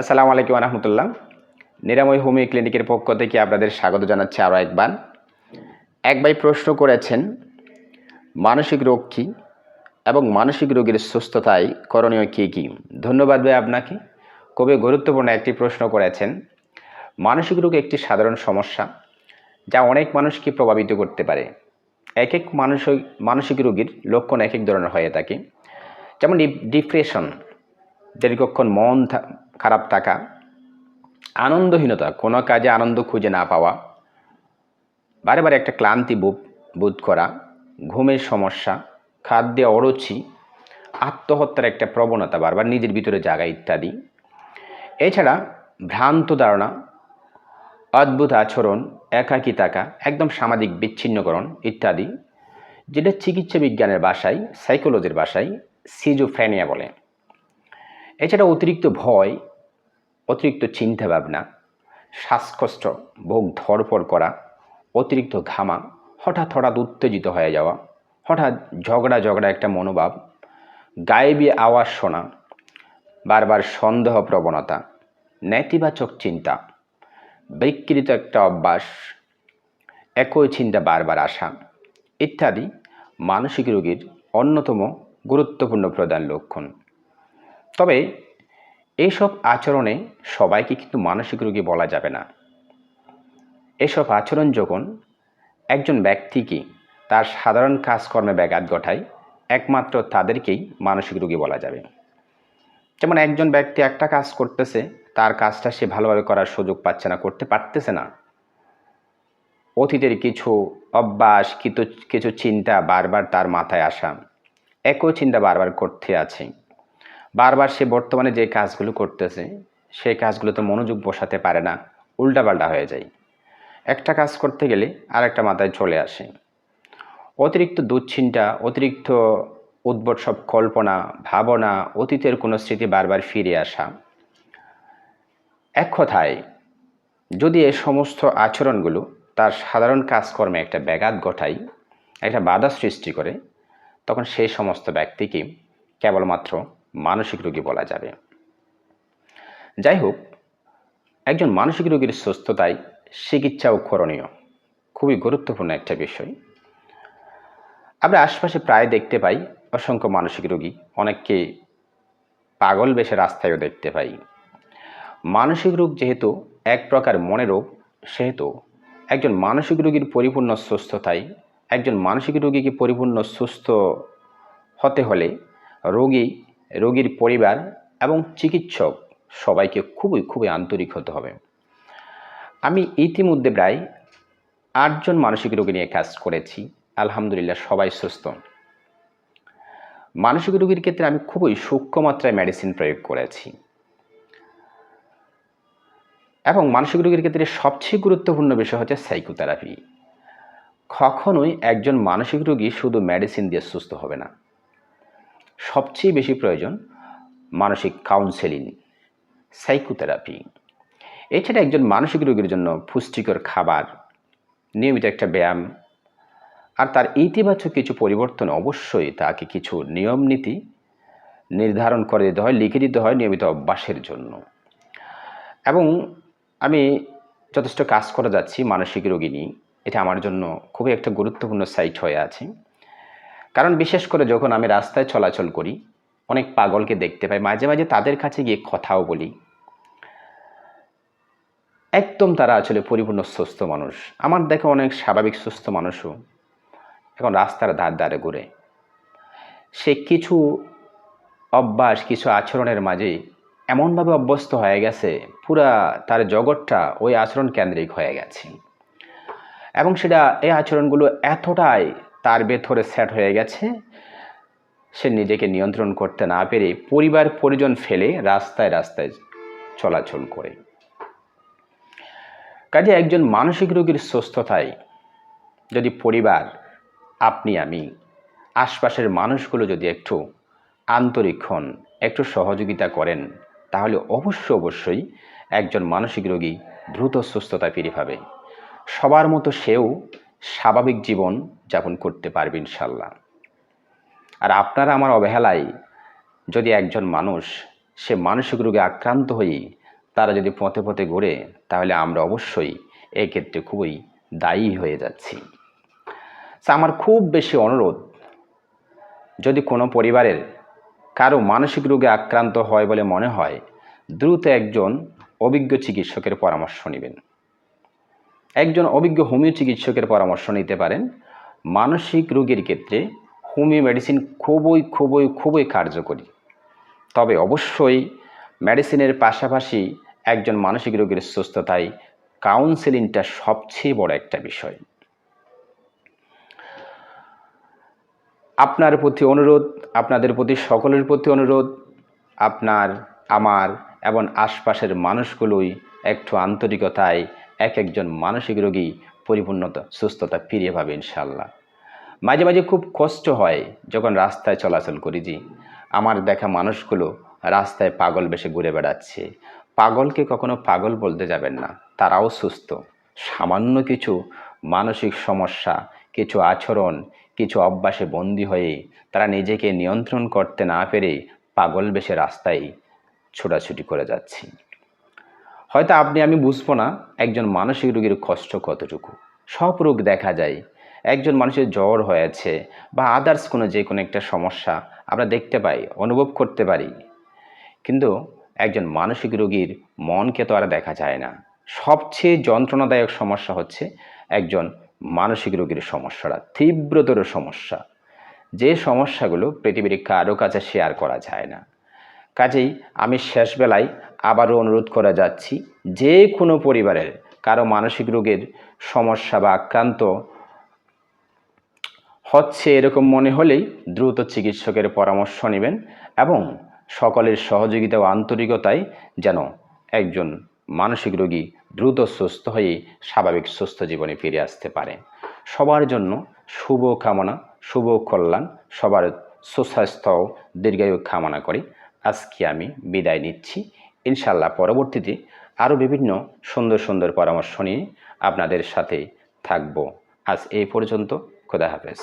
আসসালামু আলাইকুম রহমতুল্লাহ। নিরাময় হোমি ক্লিনিকের পক্ষ থেকে আপনাদের স্বাগত জানাচ্ছি আরও একবার। এক ভাই প্রশ্ন করেছেন, মানসিক রোগ কী এবং মানসিক রোগীর সুস্থতায় করণীয় কী কী? ধন্যবাদ ভাই আপনাকে। খুবই গুরুত্বপূর্ণ একটি প্রশ্ন করেছেন। মানসিক রোগ একটি সাধারণ সমস্যা যা অনেক মানুষকে প্রভাবিত করতে পারে। এক এক মানসিক মানসিক রোগীর লক্ষণ এক এক ধরনের হয়ে থাকে। যেমন ডিপ্রেশন, দীর্ঘক্ষণ মন খারাপ থাকা, আনন্দহীনতা, কোনো কাজে আনন্দ খুঁজে না পাওয়া, বারে বারে একটা ক্লান্তি বোধ করা, ঘুমের সমস্যা, খাদ্যে অরুচি, আত্মহত্যার একটা প্রবণতা বারবার নিজের ভিতরে জাগা ইত্যাদি। এছাড়া ভ্রান্ত ধারণা, অদ্ভুত আচরণ, একাকী থাকা, একদম সামাজিক বিচ্ছিন্নকরণ ইত্যাদি, যেটা চিকিৎসা বিজ্ঞানের বাসায় সাইকোলজির ভাষায় সিজোফ্রেনিয়া বলে। এছাড়া অতিরিক্ত ভয় অতিরিক্ত চিন্তা ভাবনা শ্বাসকষ্ট বুক ধরপড় করা, অতিরিক্ত ঘামা, হঠাৎ হঠাৎ উত্তেজিত হয়ে যাওয়া, হঠাৎ ঝগড়া ঝগড়া একটা মনোভাব, গায়েবী আওয়াজ শোনা, বারবার সন্দেহ প্রবণতা, নেতিবাচক চিন্তা, বিকৃত একটা অভ্যাস, একই চিন্তা বারবার আসা, ইত্যাদি মানসিক রোগীর অন্যতম গুরুত্বপূর্ণ প্রধান লক্ষণ। তবে এইসব আচরণে সবাইকে কিন্তু মানসিক রোগী বলা যাবে না। এসব আচরণ যখন একজন ব্যক্তিকে তার সাধারণ কাজকর্মে ব্যাঘাত ঘটায়, একমাত্র তাদেরকেই মানসিক রোগী বলা যাবে। যেমন একজন ব্যক্তি একটা কাজ করতেছে, তার কাজটা সে ভালোভাবে করার সুযোগ পাচ্ছে না, করতে পারতেছে না। অতীতের কিছু অভ্যাস, কিছু কিছু চিন্তা বারবার তার মাথায় আসা। একই চিন্তা বারবার করতে আছে। বারবার সে বর্তমানে যে কাজগুলো করতেছে, সেই কাজগুলোতে মনোযোগ বসাতে পারে না, উল্টাপাল্টা হয়ে যায়। একটা কাজ করতে গেলে আর একটা মাথায় চলে আসে। অতিরিক্ত দুশ্চিন্তা, অতিরিক্ত উদ্ভট সব কল্পনা, ভাবনা, অতীতের কোনো স্মৃতি বারবার ফিরে আসা। এক কথায়, যদি এই সমস্ত আচরণগুলো তার সাধারণ কাজকর্মে একটা ব্যাঘাত ঘটায়, একটা বাধা সৃষ্টি করে, তখন সেই সমস্ত ব্যক্তিকে কেবলমাত্র মানসিক রোগী বলা যাবে। যাই হোক একজন মানসিক রোগীর সুস্থতায় চিকিৎসা ও করণীয়। খুবই গুরুত্বপূর্ণ একটা বিষয়। আমরা আশপাশে প্রায় দেখতে পাই অসংখ্য মানসিক রোগী, অনেককে পাগল বেশে রাস্তায়ও দেখতে পাই। মানসিক রোগ যেহেতু এক প্রকার মনে রোগ, সেহেতু একজন মানসিক রোগীর পরিপূর্ণ সুস্থতায় একজন মানসিক রোগীকে পরিপূর্ণ সুস্থ হতে হলে রোগী রোগীর পরিবার এবং চিকিৎসক সবাইকে খুবই খুবই আন্তরিক হতে হবে। আমি ইতিমধ্যে প্রায় আটজন মানসিক রোগী নিয়ে কাজ করেছি। আলহামদুলিল্লাহ সবাই সুস্থ। মানসিক রোগীর ক্ষেত্রে আমি খুবই সূক্ষ্ম মাত্রায় মেডিসিন প্রয়োগ করেছি। এবং মানসিক রোগীর ক্ষেত্রে সবচেয়ে গুরুত্বপূর্ণ বিষয় হচ্ছে সাইকোথেরাপি কখনোই একজন মানসিক রোগী শুধু মেডিসিন দিয়ে সুস্থ হবে না। সবচেয়ে বেশি প্রয়োজন মানসিক কাউন্সেলিং সাইকোথেরাপি এছাড়া একজন মানসিক রোগীর জন্য পুষ্টিকর খাবার, নিয়মিত একটা ব্যায়াম আর তার ইতিবাচক কিছু পরিবর্তন অবশ্যই তাকে কিছু নিয়ম নীতি নির্ধারণ করে দিতে হয়, লিখে দিতে হয় নিয়মিত অভ্যাসের জন্য। এবং আমি যথেষ্ট কাজ করে যাচ্ছি মানসিক রোগী নিয়ে। এটা আমার জন্য খুবই একটা গুরুত্বপূর্ণ সাইট হয়ে আছে। কারণ বিশেষ করে যখন আমি রাস্তায় চলাচল করি, অনেক পাগলকে দেখতে পাই, মাঝে মাঝে তাদের কাছে গিয়ে কথাও বলি। একদম তারা আসলে পরিপূর্ণ সুস্থ মানুষ। আমার দেখে অনেক স্বাভাবিক সুস্থ মানুষও এখন রাস্তার ধার ধারে ঘুরে। সে কিছু অভ্যাস, কিছু আচরণের মাঝে এমনভাবে অভ্যস্ত হয়ে গেছে, পুরা তার জগৎটা ওই আচরণ কেন্দ্রিক হয়ে গেছে। এবং সেটা, এই আচরণগুলো এতটাই তার ভেতরে সেট হয়ে গেছে। সে নিজেকে নিয়ন্ত্রণ করতে না পেরে পরিবার পরিজন ফেলে রাস্তায় রাস্তায় চলাচল করে। কাজে একজন মানসিক রোগীর সুস্থতায় যদি পরিবার, আপনি, আমি, আশপাশের মানুষগুলো যদি একটু আন্তরিক হন, একটু সহযোগিতা করেন, তাহলে অবশ্য অবশ্যই একজন মানসিক রোগী দ্রুত সুস্থতা ফিরে পাবে। সবার মতো সেও স্বাভাবিক জীবন যাপন করতে পারবে ইনশাল্লাহ। আর আপনারা আমার অবহেলায় যদি একজন মানুষ, সে মানসিক রোগে আক্রান্ত হয়ে তারা যদি পথে পথে ঘুরে, তাহলে আমরা অবশ্যই এক্ষেত্রে খুবই দায়ী হয়ে যাচ্ছি। আমার খুব বেশি অনুরোধ, যদি কোনো পরিবারের কারও মানসিক রোগে আক্রান্ত হয় বলে মনে হয়, দ্রুত একজন অভিজ্ঞ চিকিৎসকের পরামর্শ নেবেন। একজন অভিজ্ঞ হোমিও চিকিৎসকের পরামর্শ নিতে পারেন। মানসিক রোগের ক্ষেত্রে হোমিও মেডিসিন খুবই খুবই খুবই কার্যকরী। তবে অবশ্যই মেডিসিনের পাশাপাশি একজন মানসিক রোগীর সুস্থতায় কাউন্সেলিংটা সবচেয়ে বড় একটা বিষয়। আপনার প্রতি অনুরোধ, আপনাদের প্রতি, সকলের প্রতি অনুরোধ, আপনার, আমার এবং আশপাশের মানুষগুলোই একটু আন্তরিকতায় এক একজন মানসিক রোগী পরিপূর্ণতা, সুস্থতা ফিরিয়ে পাবে ইনশাল্লাহ মাঝে মাঝে খুব কষ্ট হয় যখন রাস্তায় চলাচল করি, জি। আমার দেখা মানুষগুলো রাস্তায় পাগল বেশে ঘুরে বেড়াচ্ছে। পাগলকে কখনো পাগল বলতে যাবেন না, তারাও সুস্থ। সামান্য কিছু মানসিক সমস্যা, কিছু আচরণ, কিছু অভ্যাসে বন্দী হয়ে তারা নিজেকে নিয়ন্ত্রণ করতে না পেরে পাগল বেশে রাস্তায় ছোটাছুটি করে যাচ্ছি। হয়তো আপনি, আমি বুঝব না একজন মানসিক রোগীর কষ্ট কতটুকু। সব রোগ দেখা যায়। একজন মানুষের জ্বর হয়েছে বা আদার্স কোনো যে কোনো একটা সমস্যা আমরা দেখতে পাই, অনুভব করতে পারি। কিন্তু একজন মানসিক রোগীর মনকে তো আর দেখা যায় না। সবচেয়ে যন্ত্রণাদায়ক সমস্যা হচ্ছে একজন মানসিক রোগীর সমস্যাটা, তীব্রতর সমস্যা। যে সমস্যাগুলো পৃথিবীর কারও কাছে শেয়ার করা যায় না। কাজেই আমি শেষ বেলায় আবারও অনুরোধ করা যাচ্ছি, যে কোনো পরিবারের, কারও মানসিক রোগের সমস্যা বা আক্রান্ত হচ্ছে এরকম মনে হলেই দ্রুত চিকিৎসকের পরামর্শ নেবেন এবং সকলের সহযোগিতা ও আন্তরিকতায় যেন একজন মানসিক রোগী দ্রুত সুস্থ হয়ে স্বাভাবিক সুস্থ জীবনে ফিরে আসতে পারে। সবার জন্য শুভ কামনা, শুভ কল্যাণ, সবার সুস্বাস্থ্য দীর্ঘায়ু কামনা করি। আজকে আমি বিদায় নিচ্ছি। ইনশাল্লাহ পরবর্তীতে আরও বিভিন্ন সুন্দর সুন্দর পরামর্শ নিয়ে আপনাদের সাথে থাকব। আজ এই পর্যন্ত, খোদা হাফেজ।